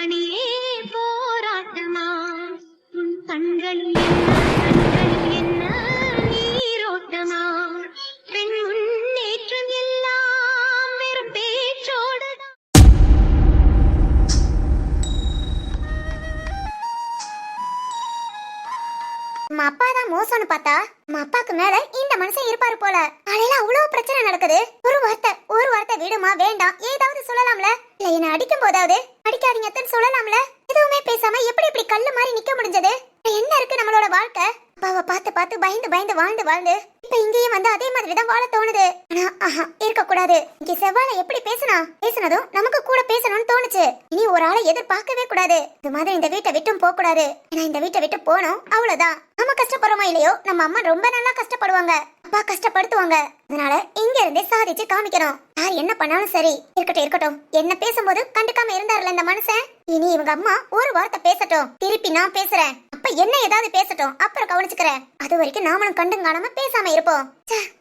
மணியே போராட்டமா? உன் கண்கள் பார்த்தா நம்ம அப்பாக்கு மேல இந்த மனுஷன் இருப்பாரு போல. காலையில அவ்வளவு பிரச்சனை நடக்குது. ஒரு வார்த்தை ஒரு வார்த்தை விடுமா? வேண்டாம். ஏதாவது சொல்லலாம்ல? இல்ல என்ன அடிக்கும் போதாவது அடிக்காதீங்க சொல்லலாம்ல? எதுவுமே பேசாம எப்படி இப்படி கல்லு மாதிரி நிக்க முடிஞ்சது? என்ன இருக்கு நம்மளோட வாழ்க்கை? அப்பாவை பார்த்து பார்த்து பயந்து பயந்து வாழ்ந்து வாழ்ந்து இப்ப இங்கேயும் வந்து அதே மாதிரி தான் வாழ தோணுது. ஆனா ஆஹா இருக்க கூடாது இங்க செவ்வாழை எப்படி பேசினா? பேசினதும் நமக்கு கூட பேசணும்னு தோணுச்சு. இனி ஒரு ஆளை எதிர்பார்க்கவே கூடாது. இது மாதிரி இந்த வீட்டை விட்டும் போக கூடாது ஏன்னா இந்த வீட்டை விட்டு போனோம் அவ்வளவுதான். நம்ம கஷ்டப்படுறோமோ இல்லையோ? நம்ம அம்மா ரொம்ப நல்லா கஷ்டப்படுவாங்க. அப்பா கஷ்டப்படுத்துவாங்க. அதனால இங்க இருந்தே சாதிச்சு காமிக்கணும். யார் என்ன பண்ணாலும் சரி. இருக்கட்டும் இருக்கட்டும். என்ன பேசும்போது கண்டுக்காம இருந்தாருல இந்த மனுஷன்? இனி இவங்க அம்மா ஒரு வார்த்தை பேசட்டும். திருப்பி நான் பேசுறேன். அப்ப என்ன ஏதாவது பேசட்டும். அப்புறம் கவனிச்சுக்கிறேன். அது வரைக்கும் நாமளும் கண்டு காணாம பேசாம இருப்போம்.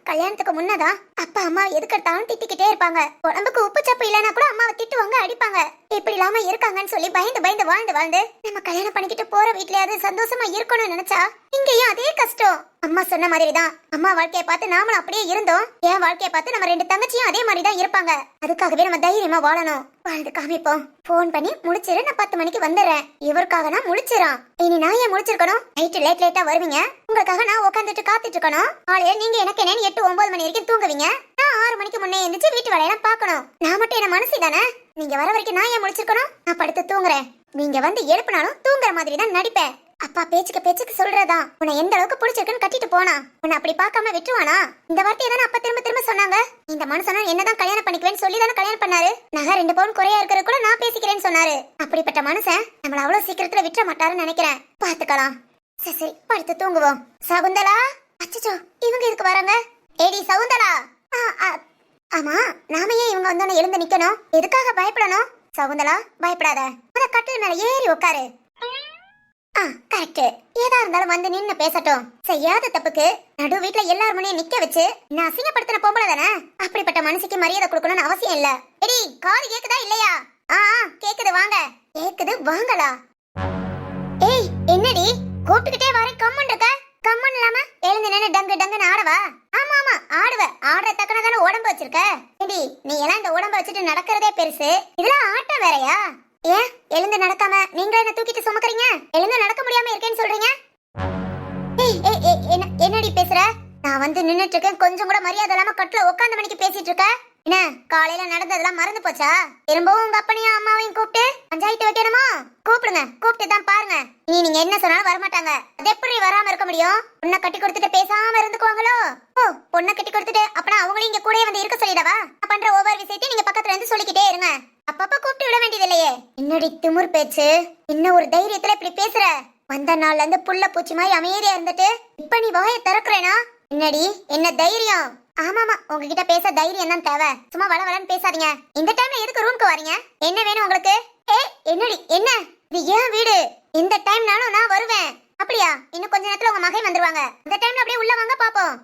கல்யாணத்துக்கு முன்னதா? அப்பா அம்மா எதுக்கு எடுத்தாலும் திட்டிக்கிட்டே இருப்பாங்க. உடம்புக்கு உப்பு சப்பு இல்லைன்னா கூட அம்மாவை திட்டுவாங்க அடிப்பாங்க. இப்படி இல்லாம இருக்காங்கன்னு சொல்லி பயந்து பயந்து வாழ்ந்து வாழ்ந்து நம்ம கல்யாணம் பண்ணிக்கிட்டு போற வீட்லயாவது சந்தோஷமா இருக்கணும்னு நினைச்சா இங்கேயும் அதே கஷ்டம். அம்மா சொன்ன மாதிரி தான் அம்மா வாழ்க்கையை பார்த்து நாமளும் அப்படியே இருந்தோம். என் வாழ்க்கையை பார்த்து நம்ம ரெண்டு தங்கச்சியும் அதே மாதிரி தான் இருப்பாங்க. அதுக்காகவே நம்ம தைரியமா வாழணும். வாழ்ந்து காமிப்போம். ஃபோன் பண்ணி முடிச்சிரு நான் பத்து மணிக்கு வந்துடுறேன். இவருக்காக நான் முழிச்சிரான் இனி நான் ஏன் முடிச்சிருக்கணும்? நைட்டு லேட் லேட்டா வருவீங்க. உங்களுக்காக நான் உட்காந்துட்டு காத்துட்டு இருக்கணும். காலையில நீங்க எனக்கு என்னன்னு எட்டு ஒன்பது மணி வரைக்கும் தூங்குவீங்க? நான் ஆறு மணிக்கு முன்னே எந்திரிச்சு வீட்டு வேலையெல்லாம் பார்க்கணும். நான் மட்டும் என்ன மனசு தானே நீங்க வர வரைக்கும் நான் ஏன் முடிச்சிருக்கணும் நான் படுத்து தூங்குறேன். நீங்க வந்து எழுப்பினாலும் தூங்குற மாதிரி தான் நடிப்பேன். அப்பா பேச்சுக்கு பேச்சுக்கு சொல்றதா? உன்னை எந்த அளவுக்கு பிடிச்சிருக்குன்னு கட்டிட்டு போனா? உன்னை அப்படி பார்க்காம விட்டுருவானா? இந்த வார்த்தையை தானே அப்பா திரும்ப திரும்ப சொன்னாங்க. இந்த மனுஷனா என்னதான் கல்யாணம் பண்ணிக்குவேன்னு சொல்லி தானே கல்யாணம் பண்ணாரு. நகை ரெண்டு பவுன் குறையா இருக்கிறது கூட நான் பேசிக்கிறேன்னு சொன்னாரு. அப்படிப்பட்ட மனுஷன் நம்மள அவ்வளவு சீக்கிரத்துல விட்டுற மாட்டாருன்னு நினைக்கிறேன். பாத்துக்கலாம் சரி சரி படுத்து தூங்குவோம். சகுந்தலா? அச்சச்சோ இவங்க இதுக்கு வராங்க? ஏடி சகுந்தலா ஆ, ஆமா நாம ஏன் இவங்க வந்தோன்னு எழுந்து நிக்கணும்? எதுக்காக பயப்படணும்? சவுந்தலா பயப்படாத. அத கட்டில் மேல ஏறி உட்காரு ஆ கரெக்ட் ஏதா இருந்தாலும் வந்து நின்னு பேசட்டும். செய்யாத தப்புக்கு நடு வீட்ல எல்லார் முனையும் நிக்க வச்சு நான் அசிங்கப்படுத்தின பொம்பளை தானே? அப்படிப்பட்ட மனுஷிக்கு மரியாதை கொடுக்கணும்னு அவசியம் இல்ல. எடி காது கேக்குதா இல்லையா? ஆ ஆ, கேக்குது வாங்க. கேக்குது வாங்களா ஏய் என்னடி? கூப்பிட்டுக்கிட்டே வர கம்மன் இருக்க? கம்மன் இல்லாம எழுந்து நின்னு டங்கு டங்குன்னு ஆடவா? ஆமா ஆமா ஆடுவ. ஆடுற தக்கன தானே உடம்பு வச்சிருக்க? ஏடி நீ எல்லாம் இந்த உடம்ப வச்சுட்டு நடக்கிறதே பெருசு. இதெல்லாம் ஆட்டம் வேறயா? ஏன் எழுந்து நடக்காம நீங்களே என்ன தூக்கிட்டு சுமக்கறீங்க? எழுந்து நடக்க முடியாம இருக்கேன்னு சொல்றீங்க? ஏய் ஏய் என்ன என்னடி பேசுற? நான் வந்து நின்னுட்டு இருக்கேன். கொஞ்சம் கூட மரியாதை இல்லாம கட்டுல உட்காந்து மணிக்கு பேசிட்டு இருக்க? என்ன காலையில நடந்ததெல்லாம் மறந்து போச்சா? திரும்பவும் உங்க அப்பனையும் அம்மாவையும் கூப்பிட்டு பஞ்சாயத்து வைக்கணுமா? கூப்பிடுங்க கூப்பிட்டு தான் பாருங்க. இனி நீங்க என்ன சொன்னாலும் வரமாட்டாங்க. அது எப்படி வராம இருக்க முடியும்? பொண்ணை கட்டி கொடுத்துட்டு பேசாம இருந்துக்குவாங்களோ? ஓ பொண்ணை கட்டி கொடுத்துட்டு அப்பனா அவங்களையும் இங்க கூடயே வந்து இருக்க சொல்லிடவா? பண்ற ஒவ்வொரு விஷயத்தையும் நீங்க பக்கத்துல இருந்து சொல்லிக்கிட்டே இருங்க. அப்பப்ப கூப்பிட்டு விட வேண்டியது இல்லையே. என்னடி திமுர் பேச்சு? இன்னும் ஒரு தைரியத்துல இப்படி பேசுற? வந்த நாள்ல இருந்து புள்ள பூச்சி மாதிரி அமைதியா இருந்துட்டு இப்ப நீ வாயை திறக்கிறேனா? என்னடி என்ன தைரியம்? ஆமாமா உங்ககிட்ட பேச தைரியம் தான் தேவை. சும்மா வள வளன்னு பேசாதீங்க. இந்த டைம்ல எதுக்கு ரூம்க்கு வரீங்க? என்ன வேணும் உங்களுக்கு? ஏ என்னடி என்ன? இது ஏன் வீடு? இந்த டைம்னாலும் நான் வருவேன். அப்படியா? இன்னும் கொஞ்ச நேரத்துல உங்க மகன் வந்துருவாங்க. இந்த டைம்ல அப்படியே உள்ள வாங்க பாப்போம்.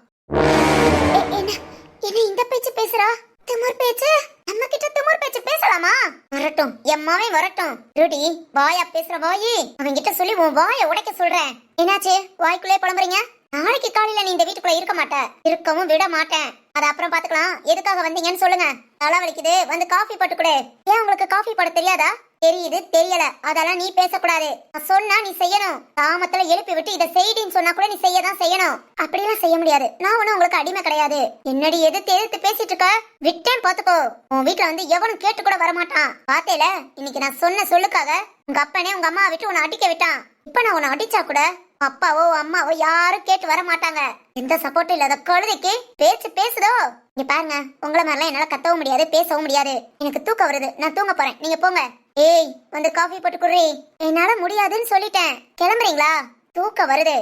என்ன? என்ன இந்த பேச்சு பேசுறா? திமுர் பேச்சு? நம்ம கிட்ட திமுர் பேச்சு பேசலாமா? வரட்டும். எம்மாவே வரட்டும். ரூடி வாயா பேசுற வாயி. அவன் கிட்ட சொல்லி உன் வாயை உடைக்க சொல்றேன். என்னாச்சு? வாய்க்குள்ளே புலம்புறீங்க? நாளைக்கு காலையில நீ இந்த வீட்டுக்குள்ள இருக்க மாட்டேன் இருக்கவும் விட மாட்டேன். அதை அப்புறம் பாத்துக்கலாம். எதுக்காக வந்தீங்கன்னு சொல்லுங்க. தலை வலிக்குது. வந்து காஃபி போட்டு கொடு. ஏன் உங்களுக்கு காஃபி போட தெரியாதா? தெரியுது தெரியல. அதெல்லாம் நீ பேசக்கூடாது. நான் சொன்னா நீ செய்யணும். தாமத்துல எழுப்பி விட்டு இதை செய்டின்னு சொன்னா கூட நீ செய்யதான் செய்யணும். அப்படிலாம் செய்ய முடியாது. நான் ஒண்ணும் உங்களுக்கு அடிமை கிடையாது. என்னடி எதிர்த்து எதிர்த்து பேசிட்டு இருக்க? விட்டேன் பாத்துக்கோ. உன் வீட்டுல வந்து எவனும் கேட்டு கூட வரமாட்டான். பாத்தேல? இன்னைக்கு நான் சொன்ன சொல்லுக்காக உங்க அப்பனே உங்க அம்மா விட்டு உன்னை அடிக்க விட்டான். இப்ப நான் உன்னை அடிச்சா கூட அப்பாவோ அம்மாவோ யாரும் கேட்டு வர மாட்டாங்க. எந்த சப்போர்ட் இல்லாத குழந்தைக்கு பேச்சு பேசுதோ. இங்க பாருங்க உங்களை மாதிரிலாம் என்னால கத்தவும் முடியாது பேசவும் முடியாது. எனக்கு தூக்கம் வருது. நான் தூங்க போறேன். நீங்க போங்க. ஏய் வந்து காஃபி போட்டு குடுறி. என்னால முடியாதுன்னு சொல்லிட்டேன். கிளம்புறீங்களா? தூக்கம் வருது.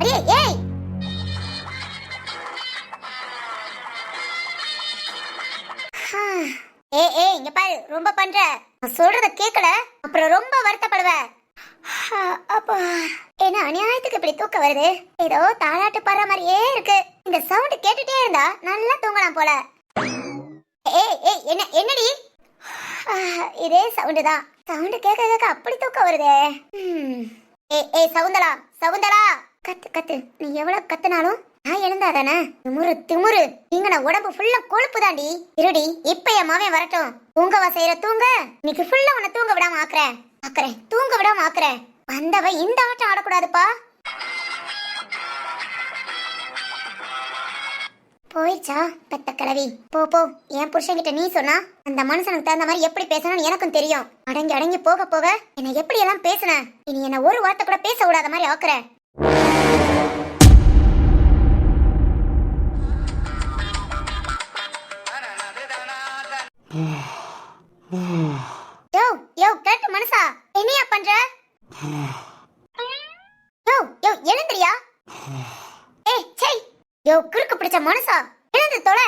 அடியே ஏய்! ஏய் ஏய் இங்க பாரு. ரொம்ப பண்ற. நான் சொல்றத கேக்கல. அப்புறம் ரொம்ப வருத்தப்படுவேன் அப்பா. என்ன அநியாயத்துக்கு இப்படி தூக்கம் வருது? ஏதோ தாளாட்டு பாடுற மாதிரியே இருக்கு. இந்த சவுண்ட் கேட்டுட்டே இருந்தா நல்லா தூங்கலாம் போல. ஏய் ஏய் என்ன என்னடி? இதே சவுண்டு தான். சவுண்ட் கேட்க கேட்க அப்படி தூக்கம் வருதே. ஏ ஏ சவுந்தலா சவுந்தலா. கத்து கத்து. நீ எவ்வளவு கத்துனாலும் நான் எழுந்தாதானே? திமுரு திமுரு. இங்க நான் உடம்பு ஃபுல்லா கொழுப்பு தாண்டி இருடி இப்ப என் மாவன் வரட்டும். தூங்கவா செய்யற தூங்க. இன்னைக்கு ஃபுல்லா உன்னை தூங்க விடாம ஆக்குறேன். ஆக்குறேன். தூங்க விடாம ஆக்குறேன். வந்தவ இந்த ஆட்டம் ஆடக்கூடாதுப்பா. போயிடுச்சா பெத்த கிழவி. போ போ. என் புருஷன்கிட்ட நீ சொன்னா அந்த மனுஷனுக்கு தகுந்த மாதிரி எப்படி பேசணும்னு எனக்கும் தெரியும். அடங்கி அடங்கி போக போக என்னை எப்படி எல்லாம் பேசுன? இனி என்ன ஒரு வார்த்தை கூட பேச விடாத மாதிரி ஆக்குறேன் யோ கேட்டு மனுஷா. என்னையா பண்ற? யோ யோ எழுந்திரியா? ஏய் சை. யோ குறுக்கு பிடிச்ச மனுஷா. எழுந்து தொலை.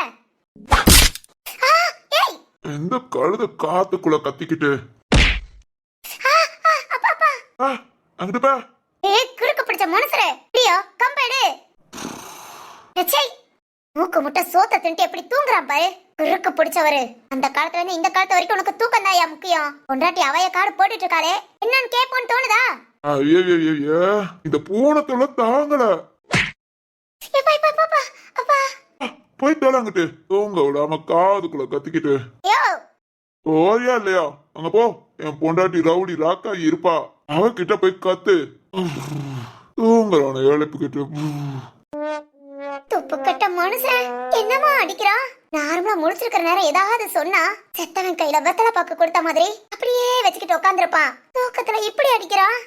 ஏய். எந்த கழுத காத்துக்குள்ள கத்திக்கிட்டு? அப்பா அப்பா. ஆ, அங்கிட்டு பா. ஏய் குறுக்கு பிடிச்ச மனுஷரே. பிரியோ கம்பெடு சை. மூக்கு முட்டை சோத்த தின்ட்டு எப்படி தூங்குறான் பாரு. குறுக்கு பிடிச்சவரு. அந்த காலத்துல இருந்து இந்த காலத்து வரைக்கும் உனக்கு தூக்கம் தாயா முக்கியம். பொண்டாட்டி அவைய காடு போட்டுட்டு இருக்காளே. என்னன்னு கேட்போன்னு தோணுதா? இந்த பூனத்துல தாங்கல. போய் தொலை அங்கிட்டு. தூங்க விடாம காதுக்குள்ள கத்திக்கிட்டு. யோ. ஓயா இல்லையா? அங்க போ. என் பொண்டாட்டி ரவுடி ராக்கா இருப்பா. அவகிட்ட போய் கத்து. தூங்குறான எழுப்பிக்கிட்டு. கட்ட மனுஷன். என்னமா அடிக்கிறான் நார்மலா முழிச்சிருக்கிற நேரம் ஏதாவது சொன்னா செத்தவன் கையில வெத்தலை பாக்கு கொடுத்த மாதிரி அப்படியே வச்சுக்கிட்டு உட்காந்துருப்பான் தூக்கத்துல இப்படி அடிக்கிறான்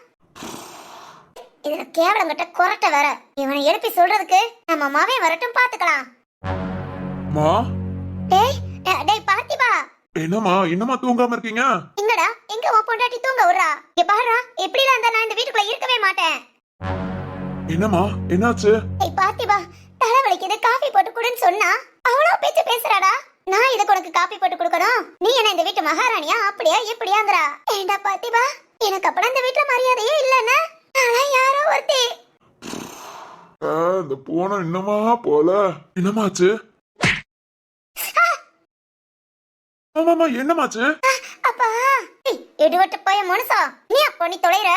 இதுல கேவலம் கட்ட கொரட்டை வேற. இவனை எழுப்பி சொல்றதுக்கு நம்ம மாவே வரட்டும் பாத்துக்கலாம். மா? டேய் டேய் பார்த்திபா. என்னம்மா இன்னமா தூங்காம இருக்கீங்க? எங்கடா? எங்க உன் பொண்டாட்டி தூங்க விடுறா? இங்க பாருடா எப்படிலாம் இருந்தா நான் இந்த வீட்டுக்குள்ள இருக்கவே மாட்டேன். என்னம்மா என்னாச்சு? ஏய் பார்த்திபா தலை வலிக்குது காஃபி போட்டு குடுன்னு சொன்னா அவ்வளோ பேச்சு பேசுறாடா. நான் இதுக்கு உனக்கு காபி போட்டு கொடுக்கணும்? நீ என்ன இந்த வீட்டு மகாராணியா? அப்படியா இப்படியாங்கறா. ஏண்டா பார்த்திபா எனக்கு அப்பட இந்த வீட்டுல மரியாதையே இல்லைன்னா? நான் யாரோ ஒருத்தி. இந்த பூனை இன்னமா போல? என்னமாச்சு ஆமாமா என்னமாச்சு அப்பா. இடிவட்டு போய மனுஷா. நீ அப்போ நீ தொலைற.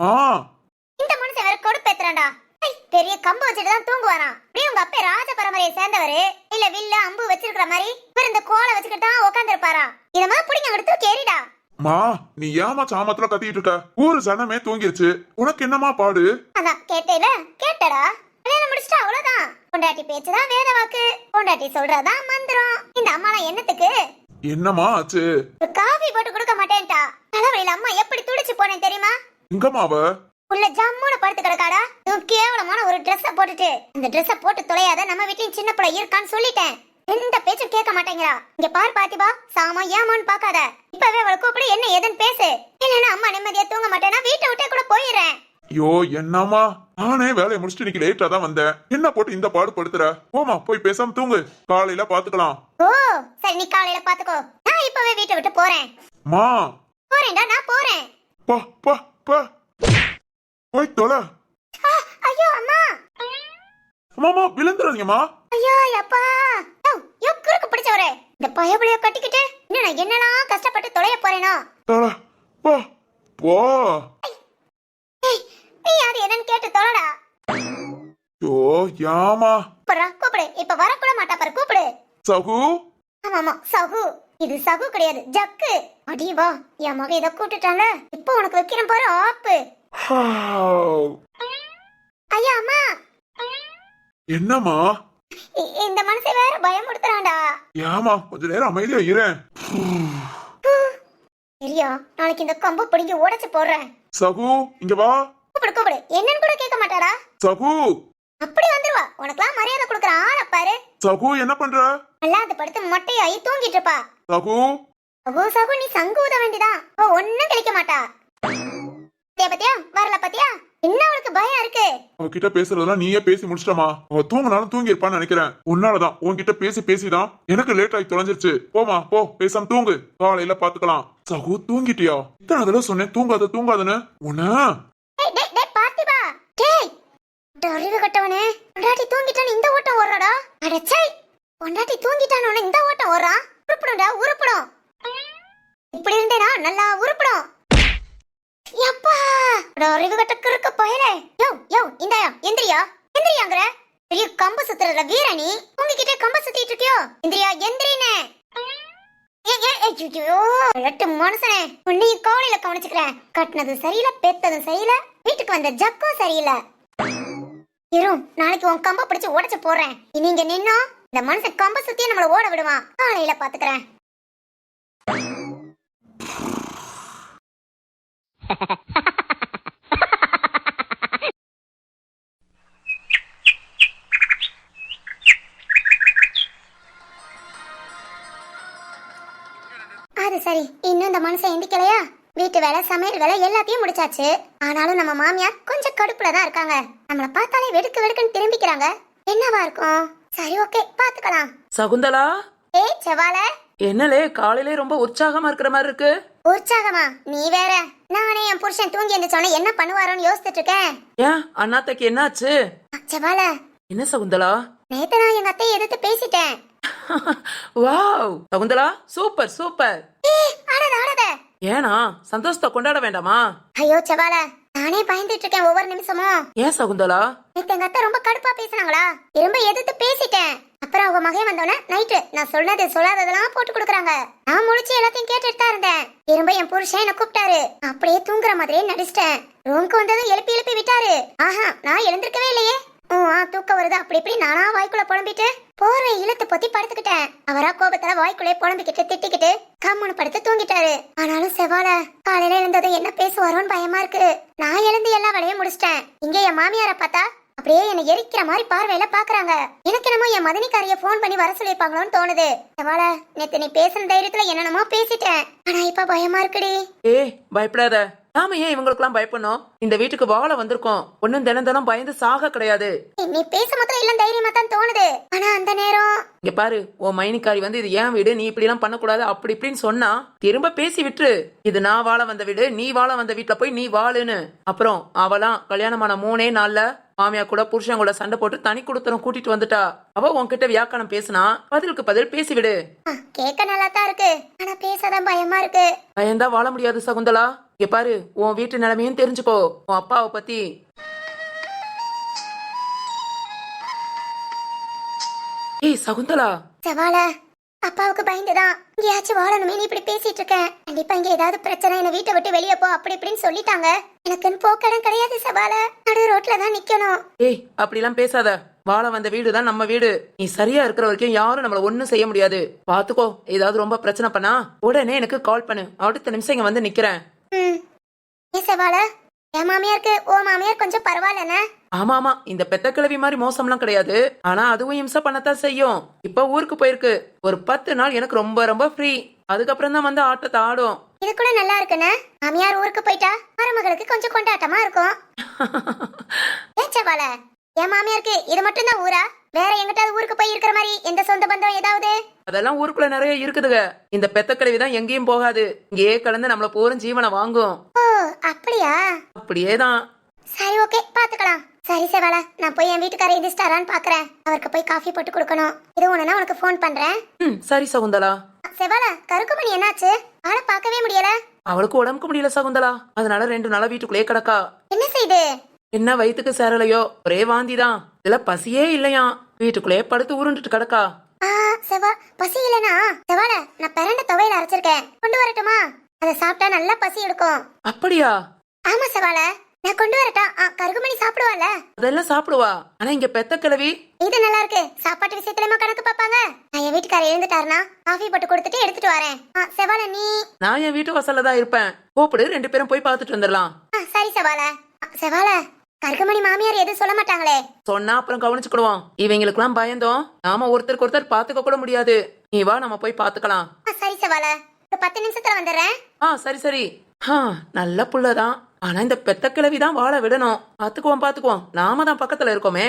ஆ. ஏய், பெரிய கம்பு வச்சுட்டு தான் தூங்குவாராம் அப்படியே உங்க அப்பா ராஜ பரம்பரையை சேர்ந்தவரு. இல்ல வில்ல அம்பு வச்சிருக்கிற மாதிரி இவர் இந்த கோலை வச்சுக்கிட்டு தான் உட்கார்ந்து இருப்பாரா இத மாதிரி பிடிங்க எடுத்து கேரிடா மா நீ ஏமா சாமத்துல கத்திட்டு இருக்க? ஊரு சனமே தூங்கிருச்சு. உனக்கு என்னமா பாடு? அதான் கேட்டேல? கேட்டடா. கல்யாணம் முடிச்சிட்டா அவ்வளவுதான். பொண்டாட்டி பேச்சுதான் வேத வாக்கு. பொண்டாட்டி சொல்றதான் மந்திரம். இந்த அம்மாலாம் என்னத்துக்கு? என்னமா ஆச்சு? காஃபி போட்டு கொடுக்க மாட்டேன்டா தலைவலியில அம்மா எப்படி துடிச்சு போனேன் தெரியுமா? எங்கம்மா அவ? உள்ள ஜம்முன படுத்து கிடக்காடா? இவன் கேவலமான ஒரு Dress-அ போட்டுட்டு. இந்த Dress-அ போட்டு தொலையாத நம்ம வீட்லயும் சின்ன பிள்ளை இருக்கான்னு சொல்லிட்டேன். எந்த பேச்சும் கேட்க மாட்டேங்கிறா. இங்க பார் பாத்திபா சாமா ஏமான்னு பாக்காத இப்பவே அவளை கூப்பிடு என்ன ஏதுன்னு பேசு. இல்லைன்னா அம்மா நிம்மதியா தூங்க மாட்டேன்னா வீட்டை விட்டே கூட போயிடுறேன். ஐயோ என்னம்மா? நானே வேலையை முடிச்சுட்டு இன்னைக்கு லேட்டா தான் வந்தேன். என்ன போட்டு இந்த பாடு படுத்துற? போமா போய் பேசாம தூங்கு. காலையில பாத்துக்கலாம். ஓ சரி நீ காலையில பாத்துக்கோ. நான் இப்பவே வீட்டை விட்டு போறேன். மா. போறேன்டா நான் போறேன். பா பா பா. போய் தொலை ஐயோ அம்மா. அம்மாமா விழுந்துறாதீங்கம்மா. ஐயோ அப்பா யோ, யோ குறுக்கு பிடிச்சவரே. இந்த பயபுளிய கட்டிக்கிட்டு இன்னும் நான் என்னெல்லாம் கஷ்டப்பட்டு தொலைய போறேனோ? தொலை போ. போ ஏய் நீ யாரு? என்னன்னு கேட்டு தொலைடா. ஐயோ யாமா கூப்பிடுறா கூப்பிடு. இப்ப வரக்கூட மாட்டா பாரு கூப்பிடு. சகு. ஆமா ஆமா சகு. இது சகு கிடையாது ஜக்கு. அடி வா என் மக இத இப்போ உனக்கு வைக்கிறேன் பாரு ஆப்பு. ஐயா அம்மா. என்னம்மா? இந்த மனுஷன் வேற பயமுடுத்துறான்டா ஏமா கொஞ்ச நேரம் அமைதியா இரேன் சரியா நாளைக்கு இந்த கம்பு பிடிங்கி உடைச்சு போடுறேன். சகு இங்க வா. கூப்பிடு கூப்பிடு. என்னன்னு கூட கேட்க மாட்டாடா. சகு. அப்படி வந்துருவா. உனக்கெல்லாம் மரியாதை கொடுக்குற ஆளை பாரு. சகு என்ன பண்ற? அல்லாத படுத்து மொட்டையாயி தூங்கிட்டு இருப்பா. சகு. சகு சகு நீ சங்கு ஊத வேண்டிதான் பாத்தியா பாத்தியா? வரல பாத்தியா? என்ன அவளுக்கு பயம் இருக்கு? அவகிட்ட பேசுறதெல்லாம் நீயே பேசி முடிச்சிட்டமா? அவ தூங்கினாலும் தூங்கி இருப்பான்னு நினைக்கிறேன். உன்னாலதான். உன்கிட்ட பேசி பேசிதான் எனக்கு லேட் ஆகி தொலைஞ்சிருச்சு. போமா போ. பேசாம தூங்கு. காலையில பாத்துக்கலாம். சகு தூங்கிட்டியா? இத்தனை தடவை சொன்னேன். தூங்காத தூங்காதன்னு. உன்ன? அறிவு கட்டவனே. பொண்டாட்டி தூங்கிட்டான்னு இந்த ஓட்டம் ஓடுறாடா? அடச்சை பொண்டாட்டி தூங்கிட்டான்னு இந்த ஓட்டம் ஓடுறான் உருப்பிட நல்லா உருப்படும். யப்பா அட அறிவு கட்ட கிறுக்க பயலே யோ யோ இந்தாயா எந்திரியா? எந்திரியாங்கற? பெரிய கம்பு சுத்துறதுல வீரணி உங்ககிட்ட கம்பு சுத்திட்டு இருக்கியோ? எந்திரியா எந்திரினே. ஏ ஏ ஐயோ எட்டு மனுஷனே. உன்னையும் காலையில கவனிச்சுக்கிறேன். கட்டினது சரியில்லை பெத்ததும் சரியில்லை வீட்டுக்கு வந்த ஜக்கும் சரியில்லை. இரும் நாளைக்கு உன் கம்ப பிடிச்சு உடைச்சு போடுறேன். இனி இங்க நின்னோ இந்த மனுஷன் கம்ப சுத்தி நம்மள ஓட விடுவான். காலையில பாத்துக்கிறேன். அது சரி. இன்னும் இந்த மனுஷன் எந்திக்கலையா? வீட்டு வேலை சமையல் வேலை எல்லாத்தையும் முடிச்சாச்சு. ஆனாலும் நம்ம மாமியார் கொஞ்சம் கடுப்புல தான் இருக்காங்க. நம்மள பார்த்தாலே வெடுக்கு வெடுக்குன்னு திரும்பிக்கிறாங்க. என்னவா இருக்கும்? சரி ஓகே பாத்துக்கலாம் சகுந்தலா? ஏய் செவால என்னலே காலையிலே ரொம்ப உற்சாகமா இருக்கிற மாதிரி இருக்கு. உற்சாகமா? நீ வேற. நானே என் புருஷன் தூங்கி எந்திரிச்சோன்னே என்ன பண்ணுவாரோன்னு யோசிச்சுட்டு இருக்கேன். ஏன்? அண்ணாத்தைக்கு என்னாச்சு? செவால என்ன சகுந்தலா? நேத்து நான் எங்க அத்தையை எதிர்த்து பேசிட்டேன். வாவ்! Shakuntala super super. ஆடாத ஆடாத ஏனா சந்தோஷத்தை கொண்டாட வேண்டாமா? ஐயோ செவால நானே பயந்துட்டு இருக்கேன் ஒவ்வொரு நிமிஷமும். ஏன் சகுந்தலா? நேத்து எங்க அத்தை ரொம்ப கடுப்பா பேசுனாங்களா? திரும்ப எதிர்த்து பேசிட்டேன். அப்புறம் அவங்க மகன் வந்தோடனே நைட்டு நான் சொன்னது சொல்லாததெல்லாம் போட்டு கொடுக்குறாங்க. நான் முழிச்சு எல்லாத்தையும் கேட்டுட்டு தான் இருந்தேன். திரும்ப என் புருஷன் என்ன கூப்பிட்டாரு. அப்படியே தூங்குற மாதிரியே நடிச்சிட்டேன். ரூம்க்கு வந்ததும் எழுப்பி எழுப்பி விட்டாரு. ஆஹா நான் எழுந்திருக்கவே இல்லையே. ஓ ஆ தூக்கம் வருது. அப்படி இப்படி நானா வாய்க்குள்ள புலம்பிட்டு போர்வை இழுத்து பொத்தி படுத்துக்கிட்டேன். அவரா கோபத்துல வாய்க்குள்ளே புலம்பிக்கிட்டு திட்டிக்கிட்டு கம்முன்னு படுத்து தூங்கிட்டாரு. ஆனாலும் செவால காலையில எழுந்ததும் என்ன பேசுவாரோன்னு பயமா இருக்கு. நான் எழுந்து எல்லா வேலையும் முடிச்சிட்டேன். இங்க என் மாமியார பார்த்தா அப்படியே என்னை எரிக்கிற மாதிரி பார்வையில பாக்குறாங்க எனக்கு என்னமோ என் மதனிக்காரிய ஃபோன் பண்ணி வர சொல்லிருப்பாங்களோன்னு தோணுது. செவ்வால நேத்து நீ பேசுன தைரியத்துல என்னென்னமோ பேசிட்டேன். ஆனா இப்ப பயமா இருக்குடி. ஏய் பயப்படாத. நாம ஏன் இவங்களுக்கெல்லாம் பயப்படணும்? இந்த வீட்டுக்கு வாழ வந்திருக்கோம். ஒன்னும் தினம் தினம் பயந்து சாக கிடையாது. நீ பேச மாத்திரம் எல்லாம் தைரியமா தான் தோணுது. ஆனா அந்த நேரம். இங்க பாரு உன் மைனிக்காரி வந்து இது ஏன் வீடு? நீ இப்படி எல்லாம் பண்ணக்கூடாது அப்படி இப்படின்னு சொன்னா திரும்ப பேசி விட்டுரு. இது நான் வாழ வந்த வீடு நீ வாழ வந்த வீட்டுல போய் நீ வாழுன்னு. அப்புறம் அவளாம் கல்யாணமான மூணே நாள்ல மாமியா கூட புருஷன் கூட சண்டை போட்டு தனி கொடுத்தனம் கூட்டிட்டு வந்துட்டா. அவ உன்கிட்ட வியாக்கணம் பேசினா பதிலுக்கு பதில் பேசி விடு. ஆ, கேட்க நல்லா தான் இருக்கு. ஆனா பேசதான் பயமா இருக்கு. பயந்தா வாழ முடியாது சகுந்தலா. இங்க பாரு உன் வீட்டு நிலைமையும் தெரிஞ்சுக்கோ. உன் அப்பாவை பத்தி. ஏய் சகுந்தலா. சவால அப்பாவுக்கு பயந்துதான். எங்கேயாச்சும் வாழணுமே நீ இப்படி பேசிட்டு இருக்கேன் கண்டிப்பா இங்க ஏதாவது பிரச்சனை என்ன வீட்டை விட்டு வெளியே போ அப்படி இப்படின்னு சொல்லிட்டாங்க. எனக்குன்னு போக்கடம் கிடையாது சவால. நடு ரோட்ல தான் நிக்கணும். ஏய் அப்படிலாம் பேசாத. வாழ வந்த வீடு தான் நம்ம வீடு. நீ சரியா இருக்கிற வரைக்கும் யாரும் நம்மள ஒண்ணும் செய்ய முடியாது. பாத்துக்கோ ஏதாவது ரொம்ப பிரச்சனை பண்ணா உடனே எனக்கு கால் பண்ணு. அடுத்த நிமிஷம் இங்க வந்து நிக்கிறேன். சவால என் மாமியாருக்கு ஓ மாமியார் கொஞ்சம் பரவாயில்லண்ணே? ஆமா ஆமா இந்த பெத்த கிழவி மாதிரி மோசம்லாம் கிடையாது. ஆனா அதுவும் இம்சை பண்ணத்தான் செய்யும். இப்ப ஊருக்கு போயிருக்கு. ஒரு பத்து நாள் எனக்கு ரொம்ப ரொம்ப ஃப்ரீ அதுக்கப்புறம் தான் வந்து ஆட்டத்தை ஆடும். இது கூட நல்லா இருக்குண்ணே. மாமியார் ஊருக்கு போயிட்டா மருமகளுக்கு கொஞ்சம் கொண்டாட்டமா இருக்கும். ஏன் சவால என் மாமியாருக்கு இது மட்டும் தான் ஊரா? வேற எங்கிட்டாவது ஊருக்கு போய் இருக்கிற மாதிரி எந்த சொந்த பந்தம் ஏதாவது? அதெல்லாம் ஊருக்குள்ள நிறைய இருக்குதுங்க. இந்த பெத்த கிழவி தான் எங்கேயும் போகாது. இங்கேயே கடந்து நம்மள போரும் ஜீவனை வாங்கும். ஓ அப்படியா? அப்படியே தான் சரி ஓகே பாத்துக்கலாம். சரி செவால நான் போய் என் வீட்டுக்காரர் எதிர்ச்சிட்டாரான்னு பாக்குறேன். அவருக்கு போய் காஃபி போட்டு கொடுக்கணும். இது ஒண்ணுனா உனக்கு ஃபோன் பண்றேன். ம் சரி சகுந்தலா. செவால கருக்குமணி என்னாச்சு? ஆளை பார்க்கவே முடியல. அவளுக்கு உடம்புக்கு முடியல சகுந்தலா. அதனால ரெண்டு நாளா வீட்டுக்குள்ளேயே கிடக்கா. என்ன செய்து? என்ன வயித்துக்கு சேரலையோ? ஒரே வாந்தி தான். இதுல பசியே இல்லையா வீட்டுக்குள்ளேயே படுத்து உருண்டுட்டு கிடக்கா. செவா பசி இல்லனா? செவால நான் பிறண்ட துவையில அரைச்சிருக்கேன். கொண்டு வரட்டுமா? அதை சாப்பிட்டா நல்லா பசி எடுக்கும். அப்படியா? ஆமா செவால நான் கொண்டு வரட்டா? கருகுமணி சாப்பிடுவால அதெல்லாம் சாப்பிடுவா. ஆனா இங்க பெத்த கிழவி. இது நல்லா இருக்கு. சாப்பாட்டு விஷயத்துலயுமா கணக்கு பாப்பாங்க நான் என் வீட்டுக்காரர் எழுந்துட்டாருனா காஃபி போட்டு கொடுத்துட்டு எடுத்துட்டு வரேன். செவால நீ? நான் என் வீட்டு வாசல்ல தான் இருப்பேன். கூப்பிடு ரெண்டு பேரும் போய் பார்த்துட்டு வந்துடலாம். சரி செவால செவால கருகுமணி மாமியார் எதுவும் சொல்ல மாட்டாங்களே. சொன்னா அப்புறம் கவனிச்சுக்கிடுவோம். இவங்களுக்குலாம் பயந்தோம். நாம ஒருத்தருக்கு ஒருத்தர் பாத்துக்க கூட முடியாது. நீ வா நம்ம போய் பாத்துக்கலாம் சரி செவால. ஒரு பத்து நிமிஷத்துல வந்துடுறேன். ஆ சரி சரி. ஆ நல்ல புள்ளதான். ஆனா இந்த பெத்த கிழவி தான் வாழ விடணும். பாத்துக்குவோம் பாத்துக்குவோம் நாம தான் பக்கத்துல இருக்கோமே.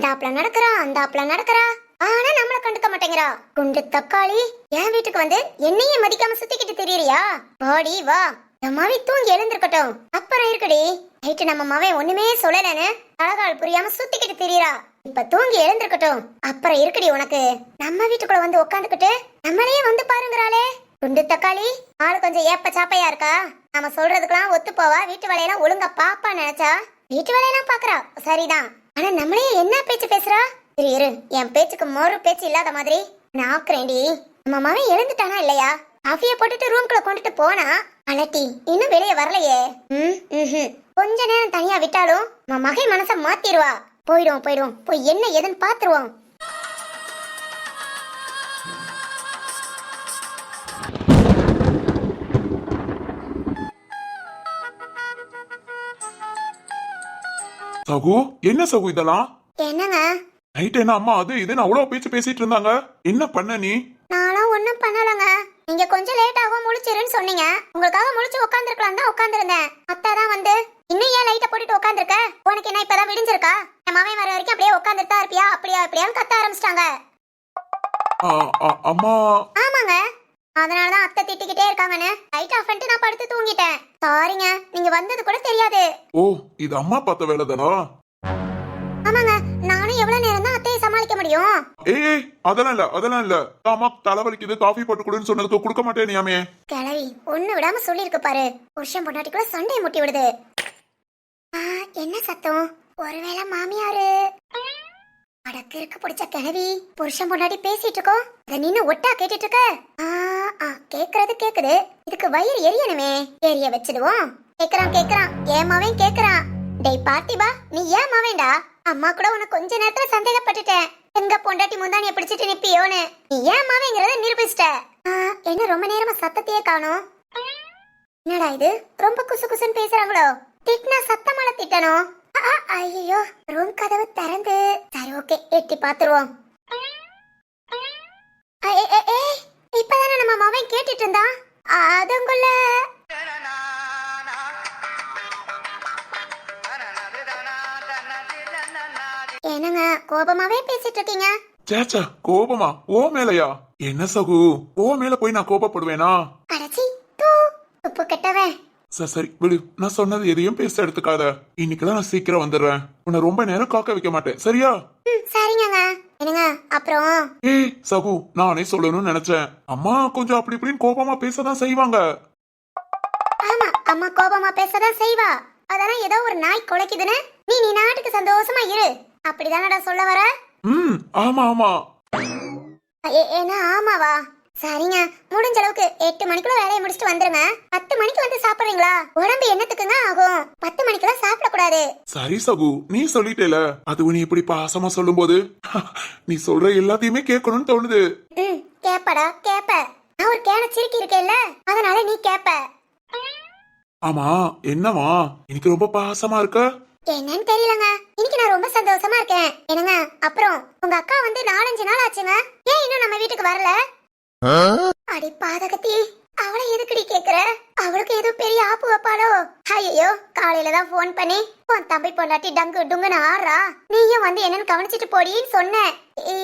இந்தாப்புல நடக்கிறா அந்தாப்புல நடக்கிறா. ஆனா நம்மள கண்டுக்க மாட்டேங்கிறா. குண்டு தக்காளி என் வீட்டுக்கு வந்து என்னையே மதிக்காம சுத்திக்கிட்டு தெரியறியா? வாடி வா. என் மாவி தூங்கி எழுந்திருக்கட்டும். அப்புறம் இருக்குடி. நைட்டு நம்ம மாவே ஒண்ணுமே சொல்லலன்னு அழகால் புரியாம சுத்திக்கிட்டு தெரியறா. இப்ப தூங்கி எழுந்திருக்கட்டும். அப்புறம் இருக்குடி உனக்கு. நம்ம வீட்டுக்குள்ள வந்து உட்காந்துக்கிட்டு நம்மளையே வந்து பாருங்கிறாளே. குண்டு தக்காளி ஆளு கொஞ்சம் ஏப்ப சாப்பையா இருக்கா? நம்ம சொல்றதுக்கெல்லாம் ஒத்து போவா. வீட்டு வேலையெல்லாம் ஒழுங்கா பாப்பா நினைச்சா வீட்டு வேலையெல்லாம் பாக்குறா. சரிதான். ஆனா நம்மளே என்ன பேச்சு பேசுறா? இரு இரு. என் பேச்சுக்கு மறு பேச்சு இல்லாத மாதிரி நான் ஆக்குறேன்டி. நம்ம மகன் எழுந்துட்டானா இல்லையா? காஃபிய போட்டுட்டு ரூம்குள்ள கொண்டுட்டு போனா? அலட்டி இன்னும் வெளியே வரலையே. ம் ம்ஹும். கொஞ்ச நேரம் தனியா விட்டாலும் நம்ம மகன் மனசை மாத்திடுவா போயிடுவோம் போயிடும் போய் என்ன ஏதுன்னு பாத்துருவோம் சகு என்ன சகு இதெல்லாம்? என்னங்க? நைட் என்ன அம்மா அது இதுன்னு அவ்வளவு பேச்சு பேசிட்டு இருந்தாங்க. என்ன பண்ண நீ? நானும் ஒண்ணும் பண்ணலங்க. நீங்க கொஞ்சம் லேட் ஆகும் முழிச்சிருன்னு சொன்னீங்க. உங்களுக்காக முழிச்சு உட்காந்துருக்கலாம் தான் உட்காந்துருந்தேன் அத்தா தான் வந்து இன்னும் ஏன் லைட்ட போட்டுட்டு உட்காந்துருக்க உனக்கு என்ன இப்பதான் விடிஞ்சிருக்கா? என் மாமன் வர வரைக்கும் அப்படியே உட்காந்துட்டு தான் இருப்பியா? அப்படியா அப்படியான்னு கத்த ஆரம்பிச்சிட்டாங்க. அம்மா. ஆமாங்க. அதனாலதான் அத்தை திட்டிக்கிட்டே இருக்காங்கன்னு. லைட் ஆஃப் பண்ணிட்டு நான் படுத்து தூங்கிட்டேன். சாரிங்க நீங்க வந்தது கூட தெரியாது. ஓ இது அம்மா பார்த்த வேலை தானா? ஆமாங்க நானும் எவ்வளவு நேரம் தான் அத்தையை சமாளிக்க முடியும்? ஏய் அதெல்லாம் இல்ல அதெல்லாம் இல்ல. அம்மா தலைவலிக்குது காஃபி போட்டு கொடுன்னு சொன்னதுக்கு கொடுக்க மாட்டேனியாமே கிளவி ஒண்ணு விடாம சொல்லிருக்கு பாரு. புருஷன் பொண்டாட்டிக்குள்ள சண்டையை முட்டி விடுது. ஆ, என்ன சத்தம்? ஒருவேளை மாமியாரு? அடக்கு இருக்க பிடிச்ச கிளவி புருஷன் முன்னாடி பேசிட்டு இருக்கோம் அத நின்னு ஒட்டா கேட்டுட்டு இருக்க? ஆ, ஆ, கேக்குறது கேக்குது. இதுக்கு வயிறு எரியணுமே. எரிய வச்சிடுவோம். கேக்குறான் கேக்குறான். ஏமாவே கேக்குறான். டேய் பார்த்திபா நீ ஏமாவேண்டா அம்மா கூட உனக்கு கொஞ்ச நேரத்துல சந்தேகப்பட்டுட்டேன். எங்க பொண்டாட்டி முந்தானிய பிடிச்சிட்டு நிப்பியோன்னு. நீ ஏமாவேங்கிறத நிரூபிச்சிட்ட? என்ன ரொம்ப நேரமா சத்தத்தையே காணோம். என்னடா இது? ரொம்ப குசு குசுன்னு பேசுறாங்களோ? திட்டினா சத்தமான திட்டணும். ஐயோ ரூம் கதவு திறந்து. சரி ஓகே எட்டி பாத்துருவோம் இப்பதானே நம்ம மவன் கேட்டுட்டு இருந்தான் அதுங்குள்ள. என்னங்க கோபமாவே பேசிட்டு இருக்கீங்க சேச்சா கோபமா? ஓ மேலையா? என்ன சகு? ஓ மேல போய் நான் கோபப்படுவேனா அடச்சி தூ உப்பு கெட்டவன் சரி சரி விடு. நான் சொன்னது எதையும் பேச எடுத்துக்காத. இன்னைக்குதான் நான் சீக்கிரம் வந்துடுறேன். உன்னை ரொம்ப நேரம் காக்க வைக்க மாட்டேன். சரியா? ம், சரிங்கங்க. என்னங்க அப்புறம்? ஏய் சகு நானே சொல்லணும்னு நினைச்சேன். அம்மா கொஞ்சம் அப்படி இப்படின்னு கோபமா பேசதான் செய்வாங்க. ஆமா அம்மா கோபமா பேசதான் செய்வா. அதெல்லாம் ஏதோ ஒரு நாய் குலைக்குதுன்னு. நீ நீ நாட்டுக்கு சந்தோஷமா இரு. அப்படிதானடா சொல்ல வர? ம் ஆமா ஆமா. ஏன்னா ஆமாவா? சரிங்க. முடிஞ்ச அளவுக்கு எட்டு மணிக்குள்ள வேலையை முடிச்சுட்டு வந்துருங்க. பத்து மணிக்கு வந்து சாப்பிடுறீங்களா? உடம்பு என்னத்துக்குங்க ஆகும்? பத்து மணிக்கெல்லாம் சாப்பிடக்கூடாது. சரி சகு நீ சொல்லிட்டேல. அது நீ இப்படி பாசமா சொல்லும்போது? நீ சொல்ற எல்லாத்தையுமே கேட்கணும்னு தோணுது. ம் கேப்படா கேப்ப. நான் ஒரு கேன சிரிக்கி இருக்கேன்ல. அதனால நீ கேப்ப. ஆமா என்னவா இன்னைக்கு ரொம்ப பாசமா இருக்க? என்னன்னு தெரியலங்க. இன்னைக்கு நான் ரொம்ப சந்தோஷமா இருக்கேன். என்னங்க அப்புறம் உங்க அக்கா வந்து நாலஞ்சு நாள் ஆச்சுங்க. ஏன் இன்னும் நம்ம வீட்டுக்கு வரல? அடி பாதகத்தி அவளை எதுக்குடி கேக்குற? அவளுக்கு ஏதோ பெரிய ஆப்பு வைப்பாளோ? ஐயோ காலையில தான் ஃபோன் பண்ணி உன் தம்பி பொண்டாட்டி டங்கு டுங்குன்னு ஆடுறா. நீயும் வந்து என்னன்னு கவனிச்சிட்டு போடின்னு சொன்னேன்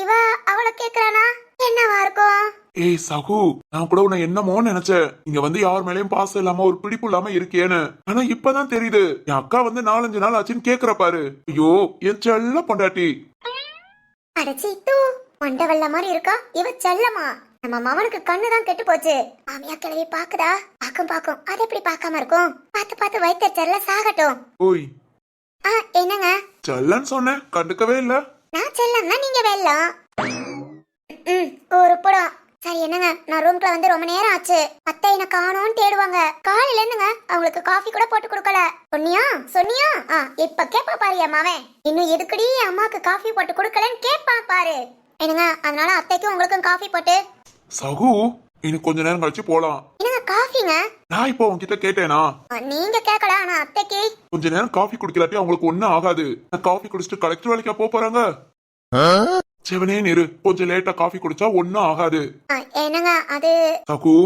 இவ அவளை கேக்குறானா? என்னவா இருக்கும்? ஏய் சகு நான் கூட உன்னை என்னமோ நினைச்சேன். இங்க வந்து யார் மேலயும் பாசம் இல்லாம ஒரு பிடிப்பு இல்லாம இருக்கேன்னு ஆனா இப்பதான் தெரியுது. என் அக்கா வந்து நாலஞ்சு நாள் ஆச்சுன்னு கேக்குற பாரு. ஐயோ என் செல்ல பொண்டாட்டி. அடச்சி தூ மண்டை வெள்ள மாதிரி இருக்கா? இவ செல்லமா? நம்ம மவனுக்கு கண்ணு தான் கெட்டு போச்சு. மாமியா கிளவி பாக்குதா? பாக்கும் பாக்கும். அது எப்படி பார்க்காம இருக்கும்? பார்த்து பார்த்து வயிற்றுச்சல்ல சாகட்டும். ஓய். ஆ என்னங்க? செல்லன்னு சொன்னேன். கண்டுக்கவே இல்ல. நான் செல்லம்னா நீங்க வெல்லம் ம் ஒரு படம் சரி என்னங்க? நான் ரூம்குள்ள வந்து ரொம்ப நேரம் ஆச்சு. அத்தை என்ன காணோம்னு தேடுவாங்க. காலையில இருந்துங்க. அவங்களுக்கு காஃபி கூட போட்டு கொடுக்கல. சொன்னியா? சொன்னியா? ஆ இப்ப கேப்பா பாரு என் மாவன். இன்னும் எதுக்குடி அம்மாக்கு காஃபி போட்டு கொடுக்கலன்னு கேட்பான் பாரு. என்னங்க? அதனால அத்தைக்கும் உங்களுக்கும் காஃபி போட்டு சகு இன்னும் கொஞ்ச நேரம் கழிச்சு போலாம். என்னங்க காஃபிங்க? நான் இப்போ உன்கிட்ட கேட்டேனா? நீங்க கேட்கல ஆனா அத்தைக்கு. கொஞ்ச நேரம் காஃபி குடிக்கலாட்டி அவங்களுக்கு ஒண்ணும் ஆகாது. நான் காஃபி குடிச்சிட்டு கலெக்டர் வேலைக்கா போக போறாங்க? செவனே இரு கொஞ்சம் லேட்டா காஃபி குடிச்சா ஒண்ணும் ஆகாது. என்னங்க அது? சகு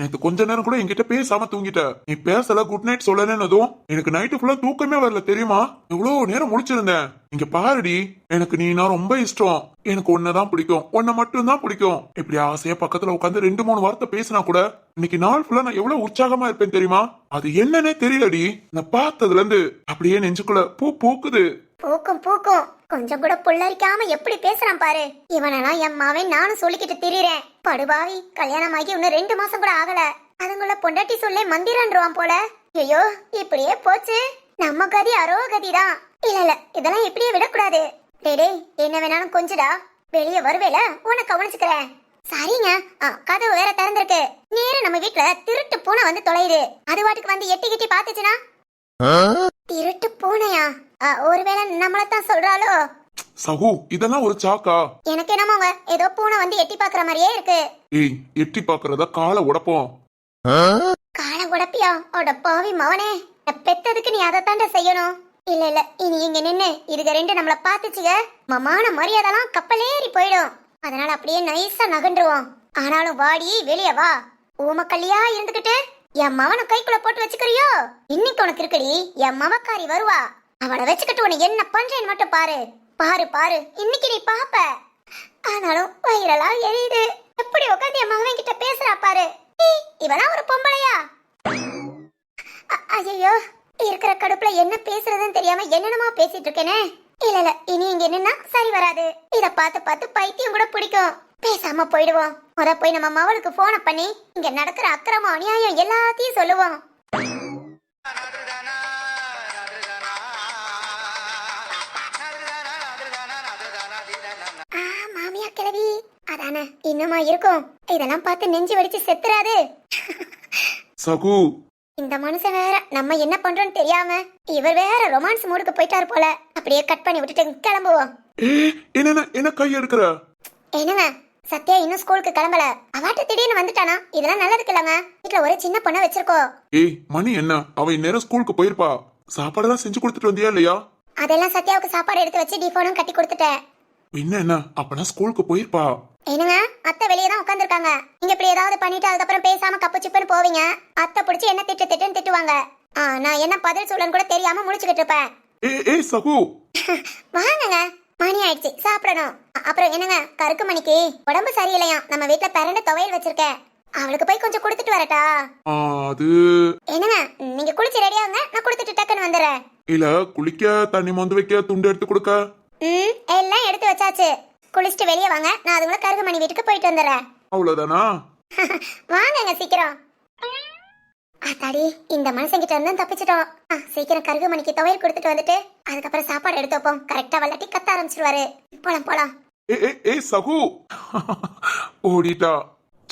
நேற்று கொஞ்ச நேரம் கூட என்கிட்ட பேசாம தூங்கிட்ட. நீ பேசல குட் நைட் சொல்லனதும் எனக்கு நைட்டு ஃபுல்லா தூக்கமே வரல தெரியுமா? இவ்வளவு நேரம் முடிச்சிருந்தேன் இங்க பாருடி எனக்கு நீனா ரொம்ப இஷ்டம். எனக்கு ஒன்னதான் பிடிக்கும் உன்னை மட்டும் தான் பிடிக்கும். இப்படி ஆசையா பக்கத்துல உட்காந்து ரெண்டு மூணு வார்த்தை பேசினா கூட இன்னைக்கு நாள் ஃபுல்லா நான் எவ்வளவு உற்சாகமா இருப்பேன் தெரியுமா? அது என்னன்னே தெரியலடி. நான் பார்த்ததுல இருந்து அப்படியே நெஞ்சுக்குள்ள பூ பூக்குது. பூக்கும் பூக்கும். கொஞ்சம் கூட புல்லரிக்காம எப்படி பேசுறான் பாரு. இவனெல்லாம் என் மாவன் நானும் சொல்லிக்கிட்டு திரிறேன் படுபாவி கல்யாணம் ஆகி இன்னும் ரெண்டு மாசம் கூட ஆகல. அதுங்குள்ள பொண்டாட்டி சொல்லே மந்திரன்றுவான் போல. ஐயோ இப்படியே போச்சு. நம்ம கதி அரோ கதிதான் இல்ல இல்ல இதெல்லாம் இப்படியே விடக்கூடாது. டேய் என்ன வேணாலும் கொஞ்சடா. வெளியே வருவேல உன்னை கவனிச்சுக்கிறேன். சரிங்க. கதவு வேற திறந்திருக்கு. நேரா நம்ம வீட்ல திருட்டு பூனை வந்து தொலையுது. அது வாட்டுக்கு வந்து எட்டி கிட்டி பாத்துச்சுன்னா திருட்டு பூனையா? ஆ, ஒருவேளை நம்மளத்தான் சொல்றாளோ? சகு இதெல்லாம் ஒரு சாக்கா. எனக்கு என்னமோங்க ஏதோ பூனை வந்து எட்டி பாக்குற மாதிரியே இருக்கு. ஏய் எட்டி பாக்குறத காலை உடைப்போம். கால உடப்பியா? அட பாவி மவனே பெத்ததுக்கு நீ அதை தாண்ட செய்யணும். இல்ல இல்ல இனி இங்க நின்னு இதுக ரெண்டு நம்மள பாத்துச்சுக மமான மரியாதைலாம் கப்பலேறி போயிடும். அதனால அப்படியே நைஸா நகண்டுருவோம் ஆனாலும் வாடி வெளிய வா. ஊமக்கல்லியா இருந்துகிட்டு என் மவனை கைக்குள்ள போட்டு வச்சுக்கிறியோ? இன்னைக்கு உனக்கு இருக்குடி என் மவக்காரி வருவா. அவளை வச்சுக்கிட்டு உன்னை என்ன பண்றேன்னு மட்டும் பாரு. பாரு பாரு. இன்னைக்கு நீ பாப்ப. ஆனாலும் வயிறெல்லாம் எரியுது. எப்படி உட்காந்து என் மகன் கிட்ட பேசுறா பாரு. ஏய், இவெல்லாம் ஒரு பொம்பளையா? ஐயோ இருக்கிற கடுப்புல என்ன பேசுறதுன்னு தெரியாம என்னென்னமோ பேசிட்டு இருக்கேனே. இல்ல இல்ல இனி இங்க என்னன்னா சரி வராது. இத பார்த்து பார்த்து பைத்தியம் கூட பிடிக்கும். பேசாம போயிடுவோம். முத போய் நம்ம மவளுக்கு போன பண்ணி இங்க நடக்கிற அக்கிரம அநியாயம் எல்லாத்தையும் சொல்லுவோம். கிழவி. அதானே இன்னுமா இருக்கும்? இதெல்லாம் பார்த்து நெஞ்சு வெடிச்சு செத்துறாது. சகு. இந்த மனுஷன் வேற நம்ம என்ன பண்றோம்னு தெரியாம இவர் வேற ரொமான்ஸ் மூடுக்கு போயிட்டாரு போல. அப்படியே கட் பண்ணி விட்டுட்டு கிளம்புவோம். என்ன என்ன கை எடுக்கிற? என்னங்க சத்யா இன்னும் ஸ்கூலுக்கு கிளம்பல. அவாட்ட திடீர்னு வந்துட்டானா? இதெல்லாம் நல்லதுக்கு இல்லங்க வீட்டுல ஒரு சின்ன பொண்ணை வச்சிருக்கோம் ஏய் மணி என்ன? அவ இந்நேரம் ஸ்கூலுக்கு போயிருப்பா. சாப்பாடெல்லாம் செஞ்சு கொடுத்துட்டு வந்தியா இல்லையா? அதெல்லாம் சத்யாவுக்கு சாப்பாடு எடுத்து வச்சு டிஃபோனும் கட்டி கொடுத்துட்டேன். என்ன என்ன அப்பனா ஸ்கூலுக்கு போயிருப்பா. என்னங்க? அத்தை வெளியே தான் உட்காந்துருக்காங்க நீங்க இப்படி ஏதாவது பண்ணிட்டு அதுக்கப்புறம் பேசாம கப்பு சிப்புன்னு போவீங்க. அத்தை பிடிச்சி என்ன திட்டு திட்டுன்னு திட்டுவாங்க. ஆ, நான் என்ன பதில் சொல்லன்னு கூட தெரியாம முடிச்சுக்கிட்டு இருப்பேன். ஏ ஏய் சகு. வாங்குங்க. மணி ஆயிடுச்சு. சாப்பிடணும். அப்புறம் என்னங்க? கருக்கு மணிக்கு. உடம்பு சரியில்லையா? நம்ம வீட்ல பிறண்டு துவையல் வச்சிருக்கேன். அவளுக்கு போய் கொஞ்சம் கொடுத்துட்டு வரட்டா? அது. என்னங்க? நீங்க குளிச்சு ரெடியாங்க நான் கொடுத்துட்டு டக்குன்னு வந்துடுறேன். இல்ல குளிக்க தண்ணி மொந்து வைக்க துண்டு எடுத்து கொடுக்க. ம்? எல்லாம் எடுத்து வச்சாச்சு. குளிச்சுட்டு வெளியே வாங்க. நான் அதுக்குள்ள கருகு மணி வீட்டுக்கு போயிட்டு வந்துடுறேன். அவ்வளவுதானா? வாங்கங்க சீக்கிரம். ஆத்தாடி இந்த மனுஷங்கிட்ட இருந்து தப்பிச்சிட்டோம். ஆ, சீக்கிரம் கருகு மணிக்கு துவையல் கொடுத்துட்டு வந்துட்டு அதுக்கப்புறம் சாப்பாடு எடுத்து வைப்போம். கரெக்டா வல்லாட்டி கத்த ஆரம்பிச்சிருவாரு. போலாம் போலாம். ஏ ஏ ஏய் சகு. ஓடிட்டா.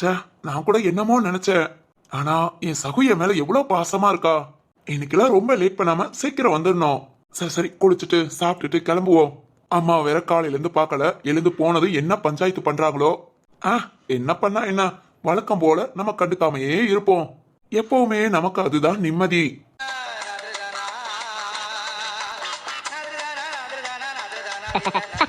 ச்சே நான் கூட என்னமோ நினைச்சேன். ஆனா என் சகு என் மேல எவ்வளவு பாசமா இருக்கா? இன்னைக்கெல்லாம் ரொம்ப லேட் பண்ணாம சீக்கிரம் வந்துடணும். சரி சரி குளிச்சுட்டு சாப்பிட்டுட்டு கிளம்புவோம். அம்மா வேற காலையில இருந்து பார்க்கல. எழுந்து போனது என்ன பஞ்சாயத்து பண்றாங்களோ? ஆ என்ன பண்ணா என்ன? வழக்கம் போல நம்ம கண்டுக்காமையே இருப்போம். எப்பவுமே நமக்கு அதுதான் நிம்மதி. Ha